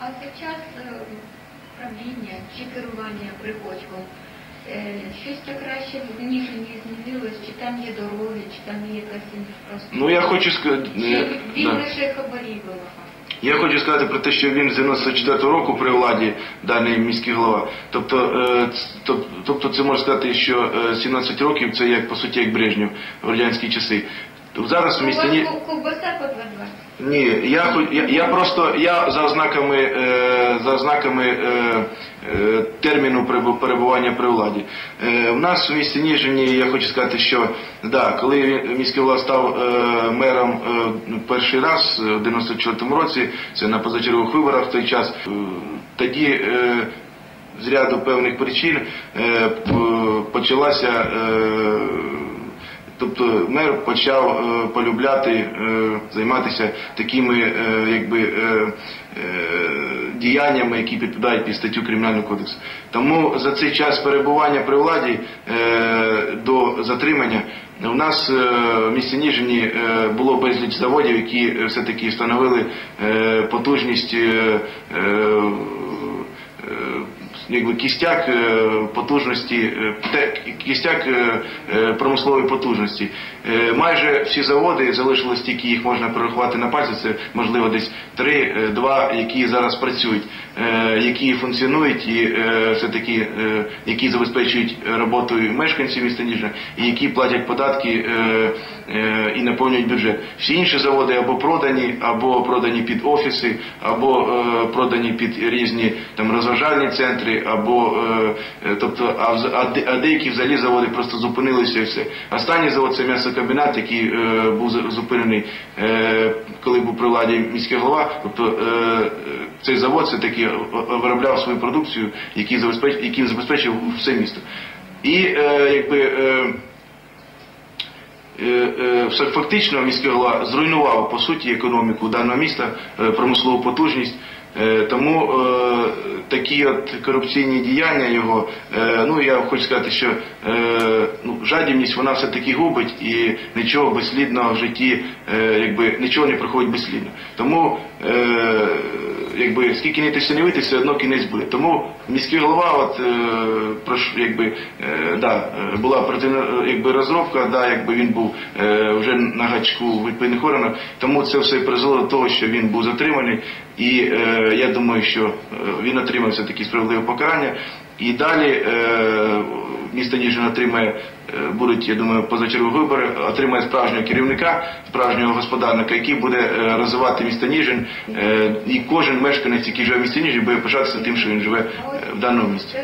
А під час е, правління чи керування приходьком е, щось так краще в Ніжині змінилось, чи там є дороги, чи там є якась інфраструктура? Ну я хочу сказати. Чи він лише хабарі вимагав? Я хочу сказати про те, що він з 94-го року при владі, даний міський голова. Тобто, е, тобто це можна сказати, що е, 17 років це як по суті як Брежнєв в радянські часи. Зараз в місті Ні... ковбаса по 2,20? Ні, я, я, я просто я за ознаками е, за ознаками е, е, терміну перебування при владі. Е, у нас в місті Ніжині я хочу сказати, що да, коли міський голова став е, мером е, перший раз в 94-му році, це на позачергових виборах в той час, е, тоді. Е, з ряду певних причин е, почалася е, Тобто мер почав е, полюбляти е, займатися такими е, якби, е, е, діяннями, які підпадають під статтю Кримінального кодексу. Тому за цей час перебування при владі е, до затримання у нас е, в місті Ніжині е, було безліч заводів, які все-таки встановили е, потужність. е, е, якби кістяк е, потужності, е, кістяк е, промислової потужності. Майже всі заводи залишилось тільки їх можна перерахувати на пальці. Це можливо десь три, е, два, які зараз працюють, які функціонують і все таки які забезпечують роботою мешканців міста Ніжина, і які платять податки і наповнюють бюджет. Всі інші заводи або продані, або продані під офіси, або продані під різні там розважальні центри, або е, тобто, а, деякі взагалі заводи просто зупинилися і все. Останній завод це м'ясокомбінат, який е, був зупинений, е, коли був при владі міський голова. Тобто цей завод все таки виробляв свою продукцію, який забезпечив, який забезпечив все місто. І якби. Фактично міський голова зруйнував по суті економіку даного міста, промислову потужність. Е, Тому е, такі от корупційні діяння його, е, ну я хочу сказати, що ну, жадібність вона все таки губить і нічого безслідного в житті, якби нічого не проходить безслідно. Тому якби скільки не тисянювати, все одно кінець буде. Тому міський голова, от е, якби е, да, е, була оперативна е, якби розробка, да, якби він був е, вже на гачку відповідних органах. Тому це все призвело до того, що він був затриманий, і е, я думаю, що е, він отримав все таки справедливе покарання. І далі е, місто Ніжин отримає, будуть, я думаю, позачергові вибори, отримає справжнього керівника, справжнього господарника, який буде е, розвивати місто Ніжин. Е, і кожен мешканець, який живе в місті Ніжин, буде пишатися тим, що він живе е, в даному місті.